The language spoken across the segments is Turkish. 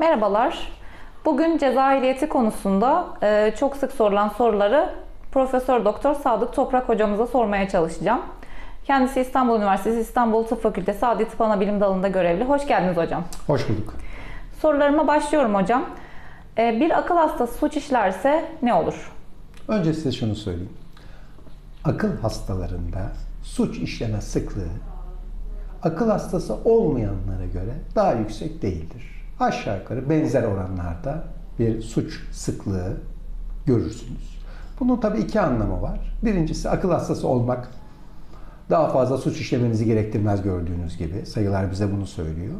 Merhabalar. Bugün ceza ehliyeti konusunda e, çok sık sorulan soruları Profesör Doktor Sadık Toprak hocamıza sormaya çalışacağım. Kendisi İstanbul Üniversitesi İstanbul Tıp Fakültesi Adli Tıp Anabilim Dalı'nda görevli. Hoş geldiniz hocam. Hoş bulduk. Sorularıma başlıyorum hocam. E, bir akıl hastası suç işlerse ne olur? Önce size şunu söyleyeyim. Akıl hastalarında suç işleme sıklığı akıl hastası olmayanlara göre daha yüksek değildir. Aşağı yukarı benzer oranlarda bir suç sıklığı görürsünüz. Bunun tabii iki anlamı var. Birincisi akıl hastası olmak daha fazla suç işlemenizi gerektirmez gördüğünüz gibi. Sayılar bize bunu söylüyor.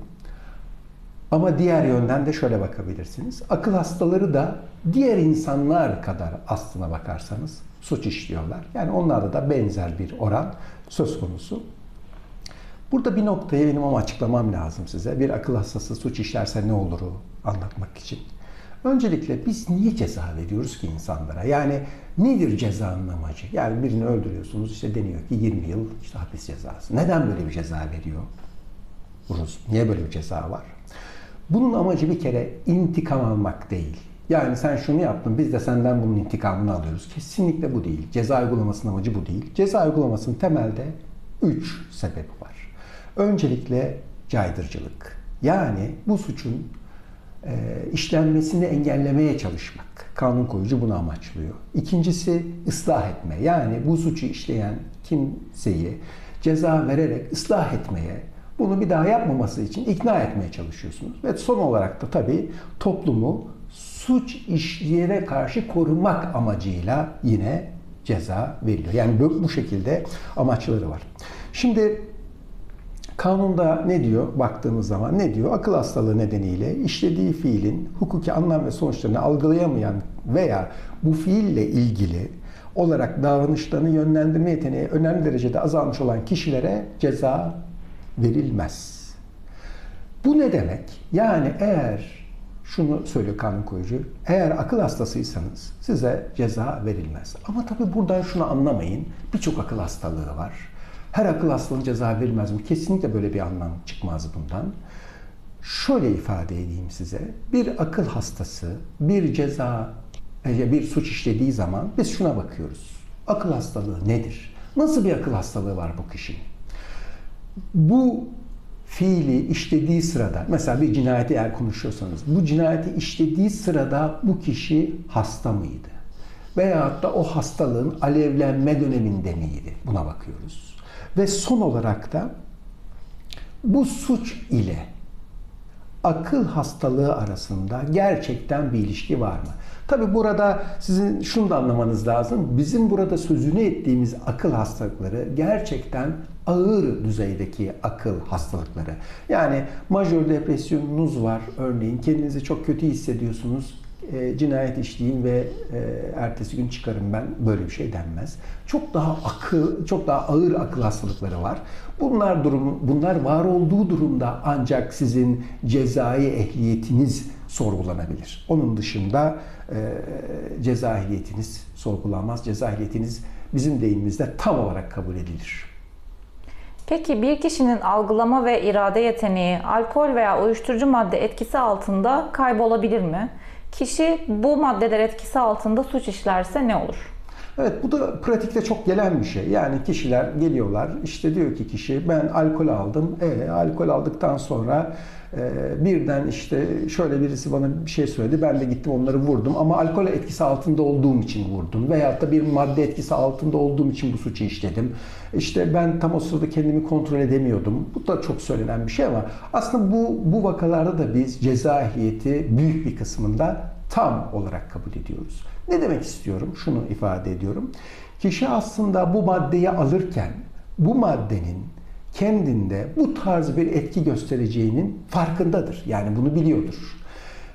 Ama diğer yönden de şöyle bakabilirsiniz. Akıl hastaları da diğer insanlar kadar aslına bakarsanız suç işliyorlar. Yani onlarda da benzer bir oran söz konusu. Burada bir noktayı benim ama açıklamam lazım size. Bir akıl hastası suç işlerse ne oluru anlatmak için. Öncelikle biz niye ceza veriyoruz ki insanlara? Yani nedir cezanın amacı? Yani birini öldürüyorsunuz işte deniyor ki 20 yıl işte hapis cezası. Neden böyle bir ceza veriyor? Rus. Niye böyle bir ceza var? Bunun amacı bir kere intikam almak değil. Yani sen şunu yaptın biz de senden bunun intikamını alıyoruz. Kesinlikle bu değil. Ceza uygulamasının amacı bu değil. Ceza uygulamasının temelde 3 sebebi var. Öncelikle caydırıcılık. Yani bu suçun e, işlenmesini engellemeye çalışmak. Kanun koyucu bunu amaçlıyor. İkincisi ıslah etme. Yani bu suçu işleyen kimseyi ceza vererek ıslah etmeye, bunu bir daha yapmaması için ikna etmeye çalışıyorsunuz. Ve son olarak da tabii toplumu suç işleyene karşı korumak amacıyla yine ceza veriliyor. Yani bu, şekilde amaçları var. Şimdi kanunda ne diyor baktığımız zaman ne diyor? Akıl hastalığı nedeniyle işlediği fiilin hukuki anlam ve sonuçlarını algılayamayan veya bu fiille ilgili olarak davranışlarını yönlendirme yeteneği önemli derecede azalmış olan kişilere ceza verilmez. Bu ne demek? Yani eğer şunu söylüyor kanun koyucu, eğer akıl hastasıysanız size ceza verilmez. Ama tabii buradan şunu anlamayın, birçok akıl hastalığı var. Her akıl hastalığına ceza verilmez mi? Kesinlikle böyle bir anlam çıkmaz bundan. Şöyle ifade edeyim size, bir akıl hastası bir ceza, bir suç işlediği zaman biz şuna bakıyoruz. Akıl hastalığı nedir? Nasıl bir akıl hastalığı var bu kişinin? bu fiili işlediği sırada, mesela bir cinayeti eğer konuşuyorsanız, bu cinayeti işlediği sırada bu kişi hasta mıydı? Veyahut da o hastalığın alevlenme döneminde miydi? Buna bakıyoruz. Ve son olarak da bu suç ile akıl hastalığı arasında gerçekten bir ilişki var mı? Tabi burada sizin şunu da anlamanız lazım. Bizim burada sözünü ettiğimiz akıl hastalıkları gerçekten ağır düzeydeki akıl hastalıkları. Yani majör depresyonunuz var örneğin. Kendinizi çok kötü hissediyorsunuz. E, cinayet işleyeyim ve e, ertesi gün çıkarım ben. Böyle bir şey denmez. Çok daha akıl, çok daha ağır akıl hastalıkları var. Bunlar durum, bunlar var olduğu durumda ancak sizin cezai ehliyetiniz sorgulanabilir. Onun dışında e, ceza ehliyetiniz sorgulanmaz. Ceza ehliyetiniz bizim deyimimizde tam olarak kabul edilir. Peki bir kişinin algılama ve irade yeteneği alkol veya uyuşturucu madde etkisi altında kaybolabilir mi? Kişi bu maddeler etkisi altında suç işlerse ne olur? Evet bu da pratikte çok gelen bir şey. Yani kişiler geliyorlar işte diyor ki kişi ben alkol aldım. E, alkol aldıktan sonra e, birden işte şöyle birisi bana bir şey söyledi. Ben de gittim onları vurdum ama alkol etkisi altında olduğum için vurdum. Veyahut da bir madde etkisi altında olduğum için bu suçu işledim. İşte ben tam o sırada kendimi kontrol edemiyordum. Bu da çok söylenen bir şey ama aslında bu, bu vakalarda da biz ceza büyük bir kısmında tam olarak kabul ediyoruz. Ne demek istiyorum? Şunu ifade ediyorum. Kişi aslında bu maddeyi alırken bu maddenin kendinde bu tarz bir etki göstereceğinin farkındadır. Yani bunu biliyordur.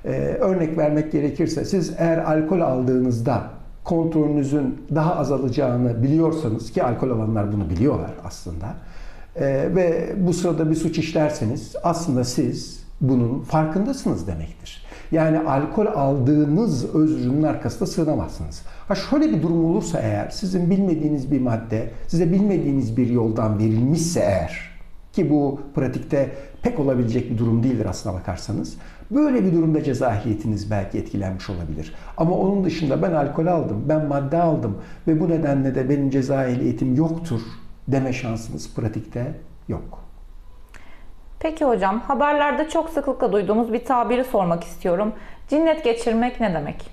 Ee, örnek vermek gerekirse siz eğer alkol aldığınızda kontrolünüzün daha azalacağını biliyorsanız ki alkol alanlar bunu biliyorlar aslında ee, ve bu sırada bir suç işlerseniz aslında siz bunun farkındasınız demektir. Yani alkol aldığınız özrünün arkasında sığınamazsınız. Ha şöyle bir durum olursa eğer sizin bilmediğiniz bir madde size bilmediğiniz bir yoldan verilmişse eğer ki bu pratikte pek olabilecek bir durum değildir aslına bakarsanız. Böyle bir durumda ceza ehliyetiniz belki etkilenmiş olabilir. Ama onun dışında ben alkol aldım, ben madde aldım ve bu nedenle de benim ceza ehliyetim yoktur deme şansınız pratikte yok. Peki hocam, haberlerde çok sıklıkla duyduğumuz bir tabiri sormak istiyorum. Cinnet geçirmek ne demek?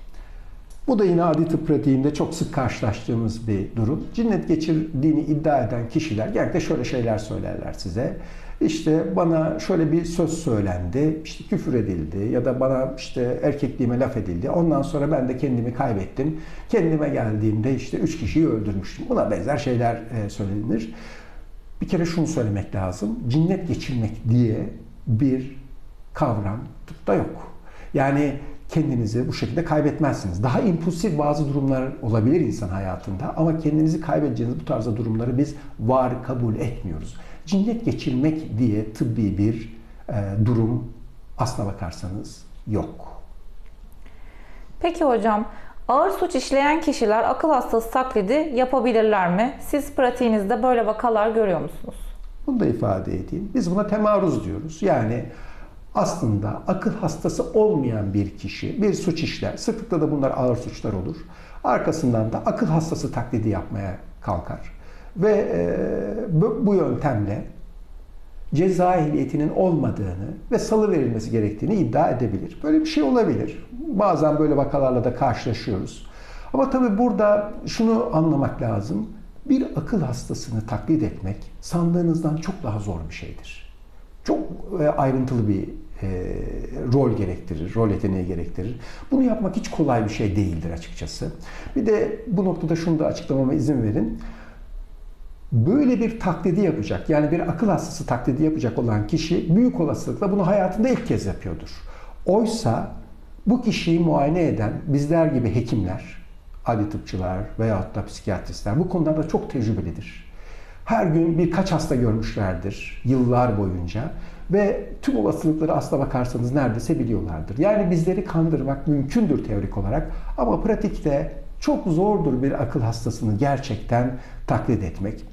Bu da yine adi tıp pratiğinde çok sık karşılaştığımız bir durum. Cinnet geçirdiğini iddia eden kişiler genellikle şöyle şeyler söylerler size. İşte bana şöyle bir söz söylendi, işte küfür edildi ya da bana işte erkekliğime laf edildi. Ondan sonra ben de kendimi kaybettim. Kendime geldiğimde işte üç kişiyi öldürmüştüm. Buna benzer şeyler e, söylenir. Bir kere şunu söylemek lazım. Cinnet geçirmek diye bir kavram tıpta yok. Yani kendinizi bu şekilde kaybetmezsiniz. Daha impulsif bazı durumlar olabilir insan hayatında ama kendinizi kaybedeceğiniz bu tarzda durumları biz var kabul etmiyoruz. Cinnet geçirmek diye tıbbi bir e, durum aslına bakarsanız yok. Peki hocam, ağır suç işleyen kişiler akıl hastası taklidi yapabilirler mi? Siz pratiğinizde böyle vakalar görüyor musunuz? Bunu da ifade edeyim. Biz buna temaruz diyoruz. Yani aslında akıl hastası olmayan bir kişi bir suç işler. Sıklıkla da bunlar ağır suçlar olur. Arkasından da akıl hastası taklidi yapmaya kalkar. Ve e, bu, bu yöntemle ceza ehliyetinin olmadığını ve salı verilmesi gerektiğini iddia edebilir. Böyle bir şey olabilir. Bazen böyle vakalarla da karşılaşıyoruz. Ama tabii burada şunu anlamak lazım. Bir akıl hastasını taklit etmek sandığınızdan çok daha zor bir şeydir. Çok e, ayrıntılı bir e, rol gerektirir, rol yeteneği gerektirir. Bunu yapmak hiç kolay bir şey değildir açıkçası. Bir de bu noktada şunu da açıklamama izin verin böyle bir taklidi yapacak, yani bir akıl hastası taklidi yapacak olan kişi büyük olasılıkla bunu hayatında ilk kez yapıyordur. Oysa bu kişiyi muayene eden bizler gibi hekimler, adi tıpçılar veyahut da psikiyatristler bu konularda çok tecrübelidir. Her gün birkaç hasta görmüşlerdir yıllar boyunca ve tüm olasılıkları aslına bakarsanız neredeyse biliyorlardır. Yani bizleri kandırmak mümkündür teorik olarak ama pratikte çok zordur bir akıl hastasını gerçekten taklit etmek.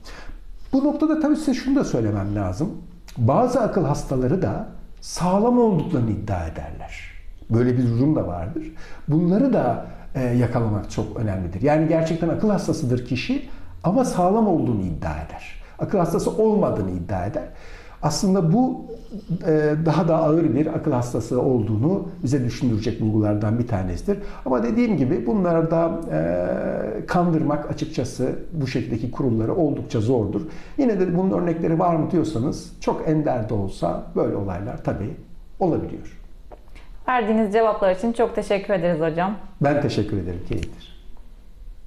Bu noktada tabii size şunu da söylemem lazım. Bazı akıl hastaları da sağlam olduklarını iddia ederler. Böyle bir durum da vardır. Bunları da e, yakalamak çok önemlidir. Yani gerçekten akıl hastasıdır kişi ama sağlam olduğunu iddia eder. Akıl hastası olmadığını iddia eder. Aslında bu e, daha da ağır bir akıl hastası olduğunu bize düşündürecek bulgulardan bir tanesidir. Ama dediğim gibi bunlarda e, kandırmak açıkçası bu şekildeki kurulları oldukça zordur. Yine de bunun örnekleri var mı diyorsanız çok ender de olsa böyle olaylar tabii olabiliyor. Verdiğiniz cevaplar için çok teşekkür ederiz hocam. Ben teşekkür ederim. Keyiftir.